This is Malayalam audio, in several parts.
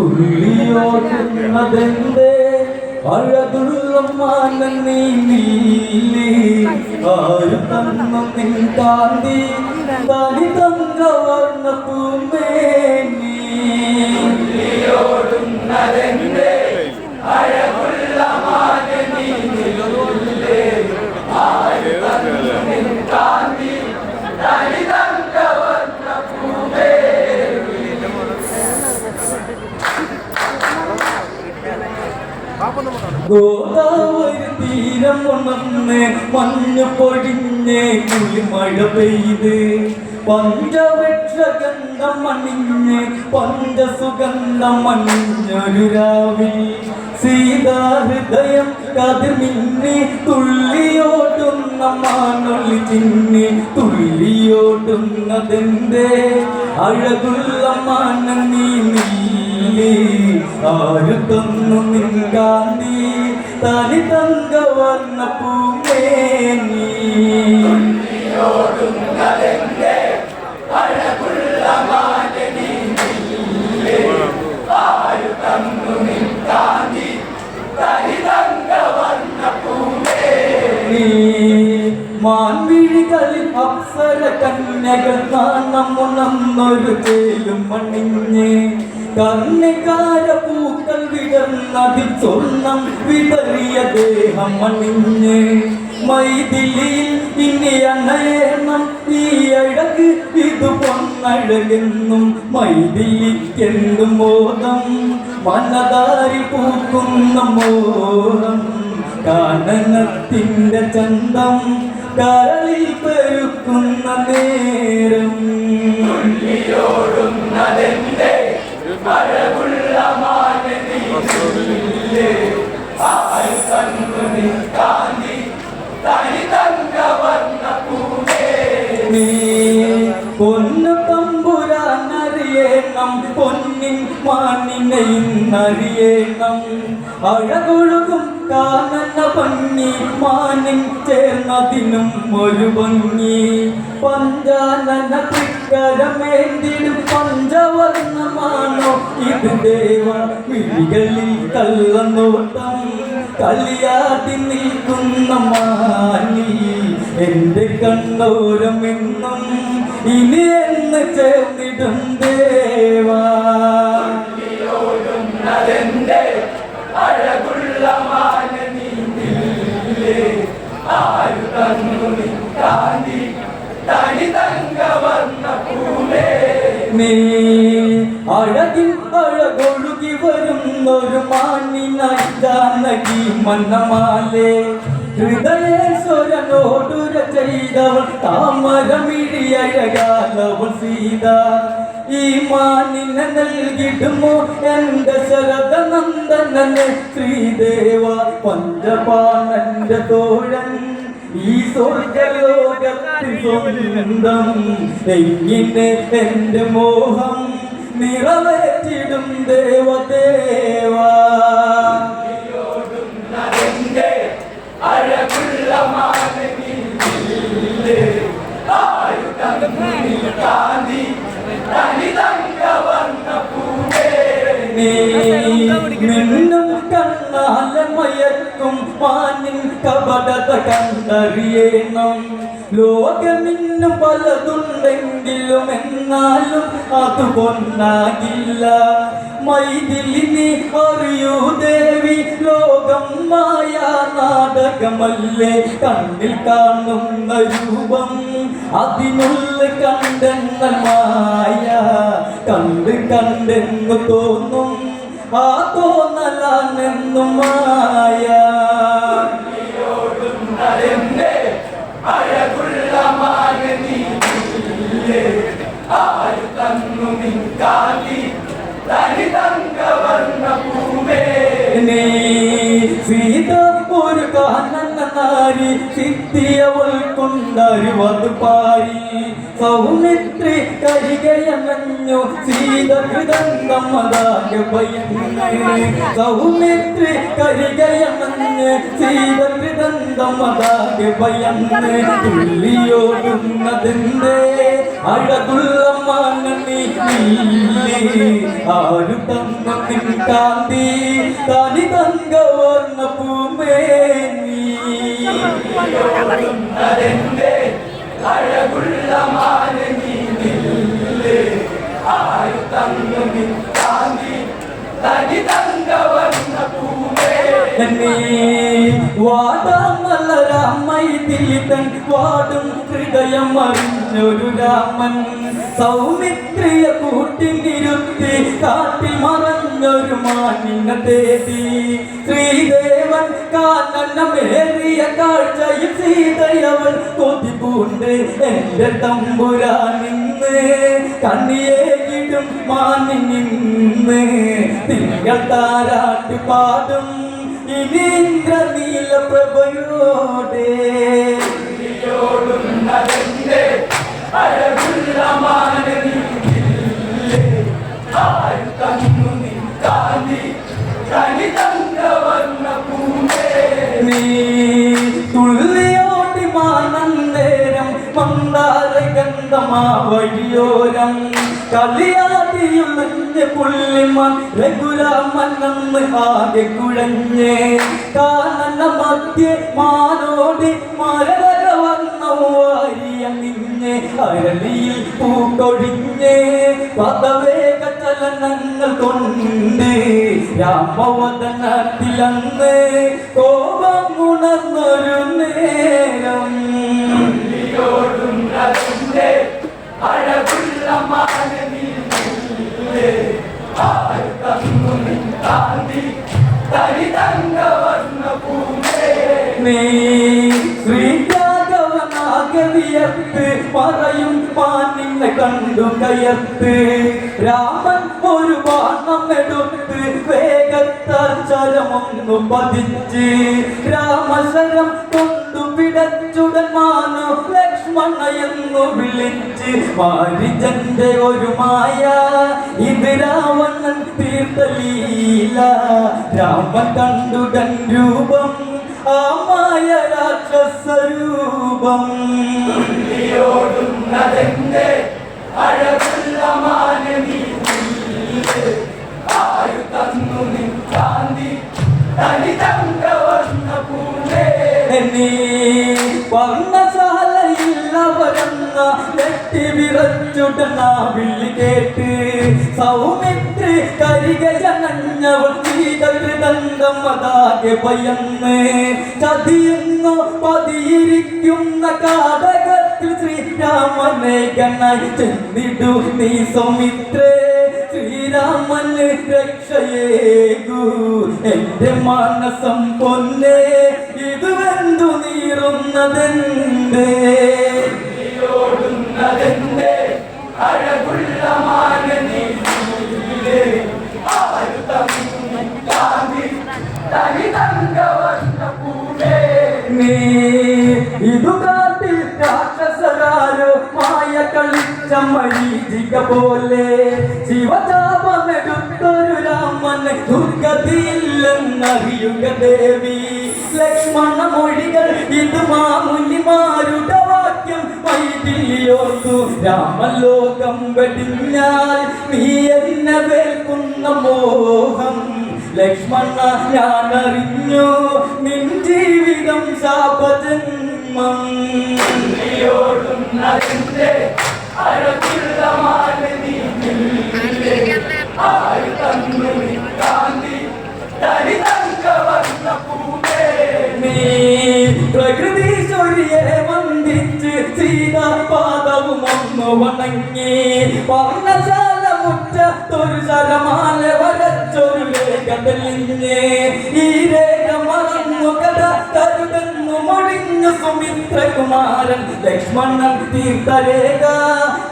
തുള്ളിയോടുന്നതെന്തേ? ആര് തന്നു നിൻ കാന്തി തനി തന്ന വർണ പൂമേനി തുള്ളിയോടുന്നതെന്തേ? അഴകുള്ള ഗോദാവരി തീരം ഉണർന്ന് മഞ്ഞു പൊഴിഞ്ഞ് കുളിമഴ പെയ്ത് പഞ്ചവക്ഷഗന്ധം മണിഞ്ഞ് പഞ്ചസുഗന്ധം മണിഞ്ഞൊരു രാവിൽ സീതാഹൃദയം കതിർമിന്നി തുള്ളിയോടുന്ന മാനൊളി ചിന്നി തുള്ളിയോടുന്നതെന്തേ? അഴകുള്ള മാന നീ ആര് തന്നു തനി തങ്ക വന്ന പൂമേനി. മാൻവിഴികളിൽ അപ്സര കന്യകൾ നാണമുണന്നൊരു തേലും മണിഞ്ഞ് പൂക്കൾ വിടർന്നതി സ്വർണം വിതറിയ ദേഹം മണിഞ്ഞ് മൈതിലിയിൽ ഇനി അണയണം ഈ അഴക് ഇത് പൊന്നഴകെന്നും മൈതിലിക്കെന്തും മോദം മനതാരി പൂക്കുന്ന മോഹം കാനനത്തിന്റെ ചന്തം കരളിൽ പെരുക്കുന്ന നേരം. നീ പൊന്നു തമ്പുരാനറിയേണം പൊന്നിൻ മാനിനെ ഇന്നറിയേണം അഴകൊഴുകും കാനന ഭംഗി മാനിൻ ചേർന്നതിനും ഒരു ഭംഗി. പഞ്ചാനന തൃക്കരമേന്തിടും പഞ്ചവർണമാണോ? ഇത് ദേവ വിഴികളിൽ കള്ളനോട്ടം കളിയാട്ടി നിൽക്കുന്ന മാനി എന്റെ കണ്ണോരമെന്നും ഇനി എന്ന് ചേർന്നിടും ദേവാ. നീ അഴകിൻ അഴകൊഴുകി വരുന്നൊരു മാനിനായി മന്നമാലേ. ഹൃദയേശ്വരനോടുര ചെയ്തവൾ താമരമിഴിയഴകാലവൾ സീത. ഈ മാനിനെ നൽകിടുമോ എന്റെ ശരത നന്ദനെ ശ്രീദേവ പഞ്ചപാണന്റെ തോഴൻ ഈ സ്വർഗലോകത്തിൽ സ്വന്തം എങ്ങനെ എന്റെ മോഹം നിറവേറ്റിടും ദേവദേവാ. നീ മിന്നും കണ്ണാല മയക്കും മാനിൻ കപടത കണ്ടറിയണം. ലോകമിന്നും പലതുണ്ടെങ്കിലും എന്നാലും അത് പൊന്നാകില്ല മൈതിലി നീ അറിയൂ ദേവി ലോകം മായ നാടകമല്ലേ? കണ്ണിൽ കാണുന്ന രൂപം അതിനുള്ളിൽ കണ്ടെന്ന മായ. കണ്ട് കണ്ടെന്ന് തോന്നും ആ തോന്നലാണെന്നും മായ നീ സീത ഒരു കാനന നാരി സിദ്ധിയവൾ കൊണ്ടറിവത് പാരി സൗമിത്രി കരികയമഞ്ഞു ഭയന്ന് സൗമിത്രി കരികയമഞ്ഞ് സീതകൃതമ്മതാകെ ഭയന്ന് തുള്ളിയോടുന്നതിന്റെ അഴകുള്ള മാനനി ആരു തന്ന നിൻ കാന്തി തനി തങ്ക വർണ പൂമേനി അഴകുള്ള മാനനി ആരു തന്ന നിൻ കാന്തി തനി തങ്ക വർണ പൂമേനി വാടാമല്ല രാമൈതിലിതൻ വാടും ഹൃദയം അറിഞ്ഞൊരു രാമൻ സൗമിത്രിയ കൂട്ടിനിരുത്തി കാട്ടി മറഞ്ഞൊരു മാനിന തേടി. ശ്രീദേവൻ കാനനമേറിയ കാഴ്ചയിൽ സീതയവൾ കൊതിപൂണ്ട് എന്റെ തമ്പുരാനിന്ന് കണ്ണിയേകിടും മാനിന്ന് തിങ്കൾ താരാട്ടി പാടും. ഇനീന്ദ്ര നീല പ്രഭയോടെ അഴകുള്ള മാനനി ആരു തന്നു നീ കാന്തി? കനി തങ്ക വർണ നീ ഗന്ധമാ വഴിയോരം കളിയാടിയുളഞ്ഞ് പുള്ളിമാൻ രഘുരാമനെന്ന് ആകെ കുഴഞ്ഞ്. കാനന മധ്യ മാനോടി മരവര വന്ന നിന്നെ അരളിയിൽ പൂക്കൊഴിഞ്ഞ്. പദവേഗ ചലനങ്ങൾ കൊണ്ട് രാമവദനത്തിലന്ന് കോപം നീ ശ്രീരാഘവനാഗവിയത്ത് പറയും പാനിന്നെ കണ്ടു കയത്ത് രാമൻ ഒരു ബാണം എടുത്ത് വേഗത്താൽ ചരമൊന്നു പതിച്ച്. രാമശരം കൊണ്ടു പിടച്ചുടൻ മാനു ലക്ഷ്മണ എന്നു വിളിച്ച് മാരിജന്റെ ഒരു മായ. ഇത് രാവണൻ തീർത്ഥലീല. രാമൻ കണ്ടുടൻ രൂപം ആ മായ രാക്ഷസരൂപം ഓടുന്നതെന്റെ അഴകുള്ള മാനവി തന്നു നിൻ കാന്തി? തനി നെറ്റി വിറച്ചുടന വിളി കേട്ട്. സൗമിത്രി ഭയന്ന് ചതിയുന്നു പതിയിരിക്കുന്ന കാതകത്തിൽ ശ്രീരാമനെ ഗണായി ചെന്നിടു നീ സൗമിത്രേ. ശ്രീരാമന് രക്ഷയേകൂ എന്റെ മാനസം പൊന്നെ. ഇത് വെന്തു പോലെ ശിവചാപമെടുത്തൊരു രാമന് ദുർഗതിയില്ലെന്നറിയുക ദേവി. ലക്ഷ്മണ മൊഴികൾ ഇത് മാമുനിമാരുടെ രാമലോകം വെടിഞ്ഞാൽ നീ എന്നെ വേൽക്കുന്ന മോഹം. ലക്ഷ്മണ ഞാൻ അറിഞ്ഞു നിൻ ജീവിതം ശാപജന്മം ആയിരത്തി തന്നു ഒന്ന് വണങ്ങി വർണശാല മുറ്റത്തൊരു ശരമാല വരച്ചൊരു തെളിഞ്ഞ്. ഈ രേഖ മറന്നു കഥ കരുതെന്നു മൊഴിഞ്ഞു സുമിത്രകുമാരൻ ലക്ഷ്മണൻ തീർത്ഥരേഖ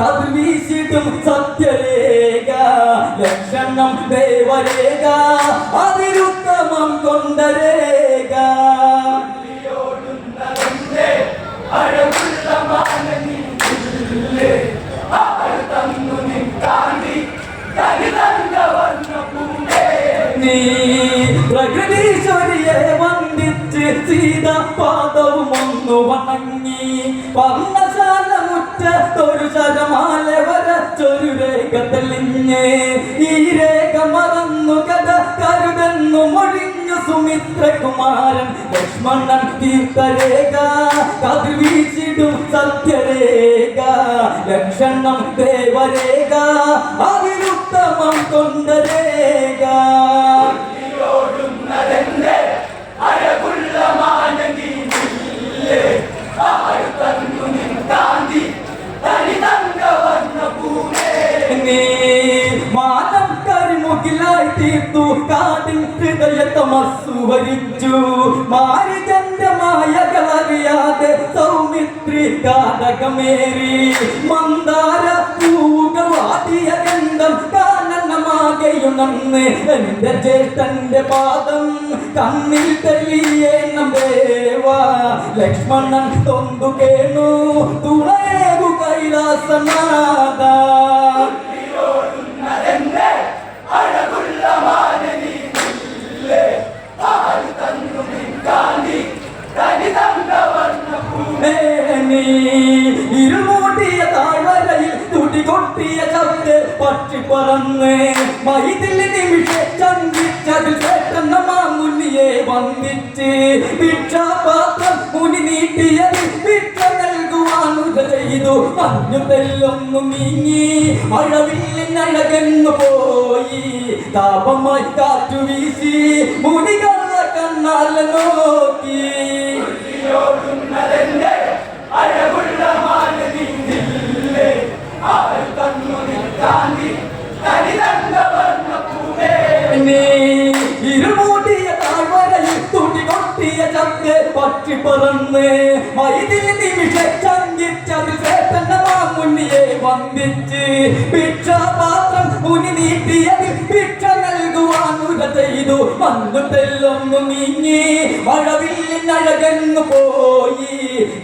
കത് വീശിടും സത്യരേഖ. ലക്ഷണം ദേവരേഖ. അതിരുത്തമം കൊണ്ട രേഖ. നീ പ്രകൃതീശ്വരിയെ വന്ദിച്ച് സീത പാദവും ഒന്നു വണങ്ങി. പർണശാല മുറ്റത്തൊരു ശരമാല വരച്ചൊരു രേഖ തെളിഞ്ഞ് ഈ രേഖ മറന്നു കഥ കരുതെന്നു മൊഴിഞ്ഞു സുമിത്രകുമാരൻ ലക്ഷ്മണൻ തീർത്ഥരേഖ. കതിർ വീശിടും സത്യരേഖ. ലക്ഷണം ദേവരേഖ. അതിരുത്തമം കൊണ്ട രേഖ. ഓടുന്നതെന്റെ കാനനമാകെയും നന്ന്. എന്റെ ജ്യേഷ്ഠന്റെ പാദം കണ്ണിൽ തെളിയേണം ദേവാ ലക്ഷ്മണൻ തൊന്തു കേണു. തുണയേകു കൈലാസനാഥ. ഓടുന്നതെന്റെ പക്ഷി പറന്ന് മൈതിൽ നിമിഷെ ചന്ദിച്ചതിൽ പെട്ടെന്ന മാമുനിയെ വന്ദിച്ച് ഭിക്ഷാപാത്രം മുനി നീട്ടിയത് ഭിക്ഷ നൽകുവാനുക ചെയ്തു. പറഞ്ഞു തെല്ലൊന്നു നീങ്ങി. മഴവില്ലിനഴകന്നു പോയി. താപമായി കാറ്റു വീശി. മുനി കണ്ണ കണ്ണാൽ നോക്കി. അഴകുള്ള മാനവി നില്ലേ ഇരുമൂടിയ താഴ്വരയിൽ പോയി.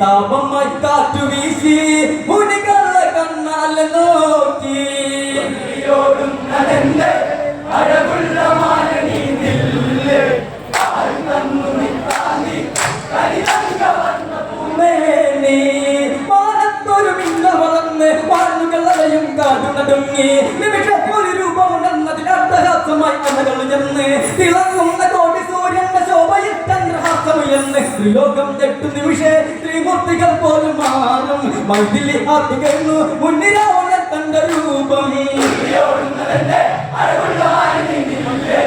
താപമായി കാറ്റു വീശി മുനികളെ കണ്ണാൽ നോക്കി. അഴകുള്ള മാനവി നില്ലേ. ആരു തന്നു നിൻ കാന്തി തനി തങ്ക വർണ മേനി മാനത്തൊരു മിന്ന വളർന്ന് ചന്ദ്രഹാസമുയർന്ന് ത്രിലോകം എട്ടു നിമിഷേ ത്രിമൂർത്തികൾ പോലും മാറും മൈതിലി ആത്തുകന്നു മുന്നിലാവുന്ന തന്റെ രൂപം ഓടുന്നതെന്റെ അഴകുള്ള മാനവി നില്ലേ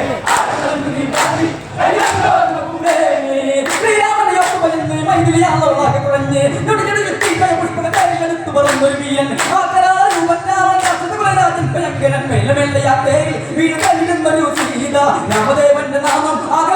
നാമം തന്നു